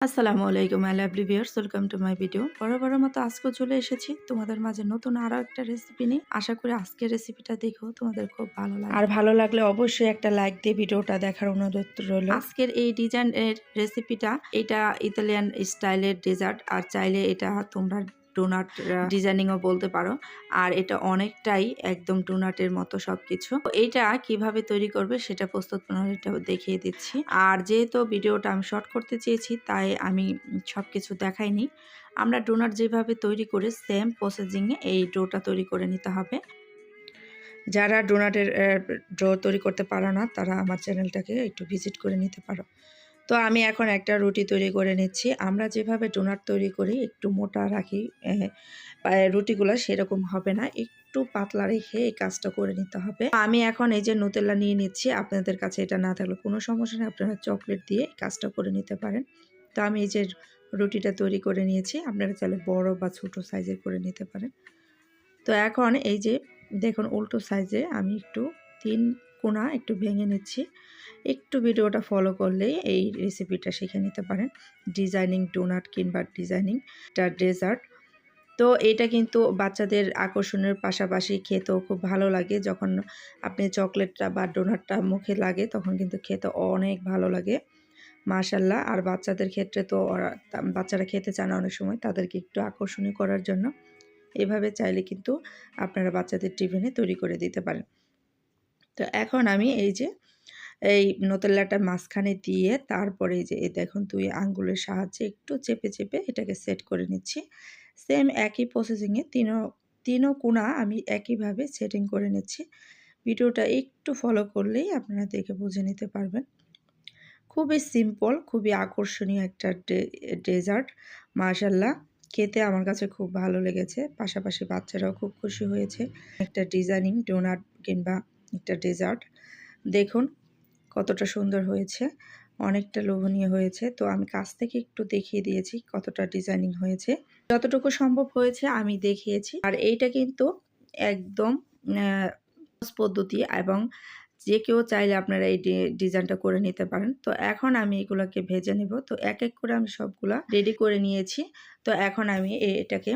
আসসালামু আলাইকুম hi lovely viewers welcome to my video বরাবর মতো আজকেও চলে এসেছি তোমাদের মাঝে নতুন আরও একটা রেসিপি নিয়ে। আশা করি আজকের রেসিপিটা দেখো তোমাদের খুব ভালো লাগে আর ভালো লাগলে অবশ্যই একটা লাইক দিয়ে ভিডিওটা দেখার অনুরোধ রইল। আজকের এই ডিজাইনের রেসিপিটা এটা ইতালিয়ান স্টাইলের ডেজার্ট আর চাইলে এটা তোমরা ডোনাট ডিজাইনিংও বলতে পারো। আর এটা অনেকটাই একদম ডোনাটের মতো সব কিছু এইটা কীভাবে তৈরি করবে সেটা প্রস্তুত প্রণালীটা দেখিয়ে দিচ্ছি। আর যেহেতু ভিডিওটা আমি শর্ট করতে চেয়েছি, তাই আমি সব কিছু দেখাইনি। আমরা ডোনাট যেভাবে তৈরি করে সেম প্রসেসিংয়ে এই ডোটা তৈরি করে নিতে হবে। যারা ডোনাটের ড্র তৈরি করতে পারো না, তারা আমার চ্যানেলটাকে একটু ভিজিট করে নিতে পারো। তো আমি এখন একটা রুটি তৈরি করে নিচ্ছি। আমরা যেভাবে ডোনাট তৈরি করি, একটু মোটা রাখি রুটিগুলো সেরকম হবে না। একটু পাতলা রেখে এই কাজটা করে নিতে হবে। আমি এখন এই যে নোতেলা নিয়ে নিচ্ছি, আপনাদের কাছে এটা না থাকলে কোনো সমস্যা নেই। আপনারা চকলেট দিয়ে এই কাজটা করে নিতে পারেন। তো আমি এই যে রুটিটা তৈরি করে নিয়েছি, আপনারা চাইলে বড় বা ছোট সাইজের করে নিতে পারেন। তো এখন এই যে, দেখুন, উল্টো সাইজে আমি একটু তিন কোনা একটু ভেঙে নিচ্ছি। একটু ভিডিওটা ফলো করলেই এই রেসিপিটা শিখে নিতে পারেন। ডিজাইনিং ডোনাট কিংবা ডিজাইনিং একটা ডেজার্ট তো এটা কিন্তু বাচ্চাদের আকর্ষণের পাশাপাশি খেতেও খুব ভালো লাগে। যখন আপনি চকলেটটা বা ডোনাটটা মুখে লাগে, তখন কিন্তু খেতে অনেক ভালো লাগে। মাশাল্লাহ আর বাচ্চাদের ক্ষেত্রে তো বাচ্চারা খেতে চান অনেক সময়, তাদেরকে একটু আকর্ষণীয় করার জন্য। এভাবে চাইলে কিন্তু আপনারা বাচ্চাদের টিফিনে তৈরি করে দিতে পারেন। তো এখন আমি এই যে, এই নোতেল্লাটা মাঝখানে দিয়ে তারপরে যে দেখুন তুই আঙ্গুলের সাহায্যে একটু চেপে চেপে এটাকে সেট করে নিচ্ছি। সেম একই প্রসেসিংয়ে তিনও তিনও কোনা আমি একইভাবে সেটিং করে নিচ্ছি। ভিডিওটা একটু ফলো করলেই আপনারা দেখে বুঝে নিতে পারবেন। খুবই সিম্পল খুবই আকর্ষণীয় একটা ডেজার্ট মার্শাল্লাহ খেতে আমার কাছে খুব ভালো লেগেছে। পাশাপাশি বাচ্চারাও খুব খুশি হয়েছে। একটা ডিজাইনিং ডোনাট কিংবা একটা ডেজার্ট। দেখুন, কতটা সুন্দর হয়েছে, অনেকটা লোভনীয় হয়েছে। তো আমি কাছ থেকে একটু দেখিয়ে দিয়েছি কতটা ডিজাইনিং হয়েছে। যতটুকু সম্ভব হয়েছে আমি দেখিয়েছি। আর এইটা কিন্তু একদম পদ্ধতি এবং যে কেউ চাইলে আপনারা এই ডিজাইনটা করে নিতে পারেন। তো এখন আমি এগুলোকে ভেজে নেব। তো এক এক করে আমি সবগুলা রেডি করে নিয়েছি। তো এখন আমি এটাকে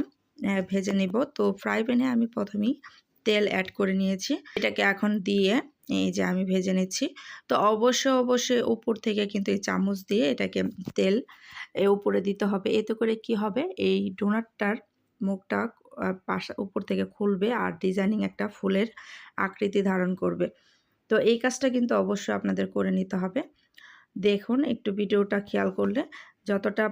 ভেজে নেব। তো ফ্রাই প্যানে আমি প্রথমেই তেল অ্যাড করে নিয়েছি। এটাকে এখন দিয়ে এই যে আমি ভেজে নিচ্ছি। তো অবশ্যই অবশ্যই উপর থেকে কিন্তু এই চামচ দিয়ে এটাকে তেল এ উপরে দিতে হবে। এতে করে কি হবে? এই ডোনাটটার মুখটা পাশা, উপর থেকে খুলবে আর ডিজাইনিং একটা ফুলের আকৃতি ধারণ করবে। তো এই কাজটা কিন্তু অবশ্যই আপনাদের করে নিতে হবে। দেখুন, একটু ভিডিওটা খেয়াল করলে যতটা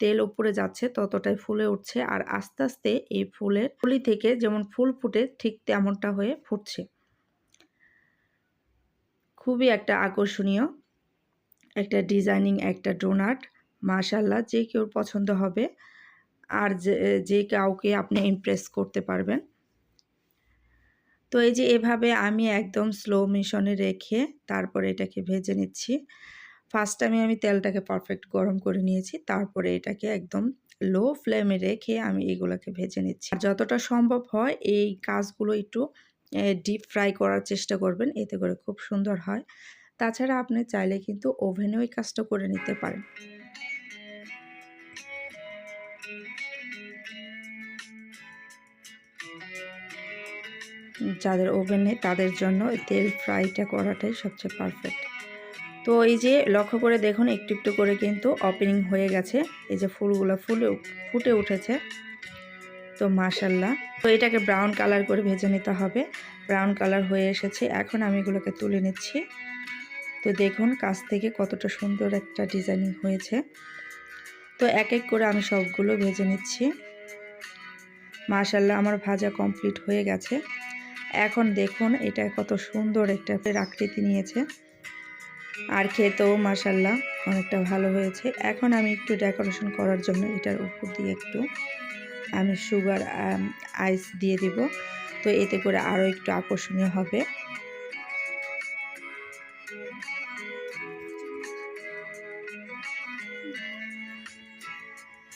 তেল উপরে যাচ্ছে ততটাই ফুলে উঠছে। আর আস্তে আস্তে এই ফুলের ফুলি থেকে যেমন ফুল ফুটে ঠিক তেমনটা হয়ে ফুটছে। খুবই একটা আকর্ষণীয় একটা ডিজাইনিং, একটা ডোনাট মাশাল্লাহ যে কেউ পছন্দ হবে। আর যে কাউকে আপনি ইমপ্রেস করতে পারবেন। তো এই যে এভাবে আমি একদম স্লো মিশনে রেখে তারপরে এটাকে ভেজে নিচ্ছি। ফার্স্ট টাইমে আমি তেলটাকে পারফেক্ট গরম করে নিয়েছি, তারপরে এটাকে একদম লো ফ্লেমে রেখে আমি এগুলোকে ভেজে নিচ্ছি। যতটা সম্ভব হয়, এই কাজগুলো একটু ডিপ ফ্রাই করার চেষ্টা করবেন, এতে করে খুব সুন্দর হয়। তাছাড়া আপনি চাইলে কিন্তু ওভেনেও এই কাজটা করে নিতে পারেন। যাদের ওভেন তাদের জন্য তেল ফ্রাইটা করাটাই সবচেয়ে পারফেক্ট তো এই যে লক্ষ্য করে দেখুন, একটু একটু করে কিন্তু ওপেনিং হয়ে গেছে। এই যে ফুলগুলো ফুলে ফুটে উঠেছে। তো মাশাল্লাহ তো এটাকে ব্রাউন কালার করে ভেজে নিতে হবে। ব্রাউন কালার হয়ে এসেছে। এখন আমি এগুলোকে তুলে নিচ্ছি। তো দেখুন, কাছ থেকে কতটা সুন্দর একটা ডিজাইনিং হয়েছে। তো এক এক করে আমি সবগুলো ভেজে নিচ্ছি। মাশাল্লাহ আমার ভাজা কমপ্লিট হয়ে গেছে। এখন দেখুন, এটা কত সুন্দর একটা আকৃতি নিয়েছে। আর খেতেও মাসাল্লাহ অনেকটা ভালো হয়েছে। এখন আমি একটু ডেকোরেশন করার জন্য এটার উপর দিয়ে একটু আমি সুগার আইস দিয়ে দিব। তো এতে করে আরও একটু আকর্ষণীয় হবে।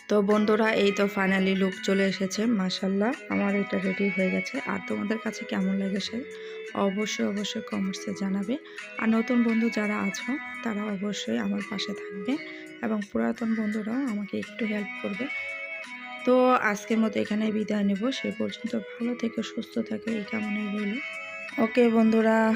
তো বন্ধুরা, এই তো ফাইনালি লুক চলে এসেছে মাসাল্লাহ আমার এটা রেডি হয়ে গেছে। আর তোমাদের কাছে কেমন লেগেছে? অবশ্যই অবশ্যই কমেন্টসে জানাবে। আর নতুন বন্ধু যারা আছো, তারা অবশ্যই আমার পাশে থাকবে। এবং পুরাতন বন্ধুরাও আমাকে একটু হেল্প করবে। তো আজকের মতো এখানে বিদায় নেব। সে পর্যন্ত ভালো থেকে, সুস্থ থাকে, এই কামনাই রইল। ওকে বন্ধুরা।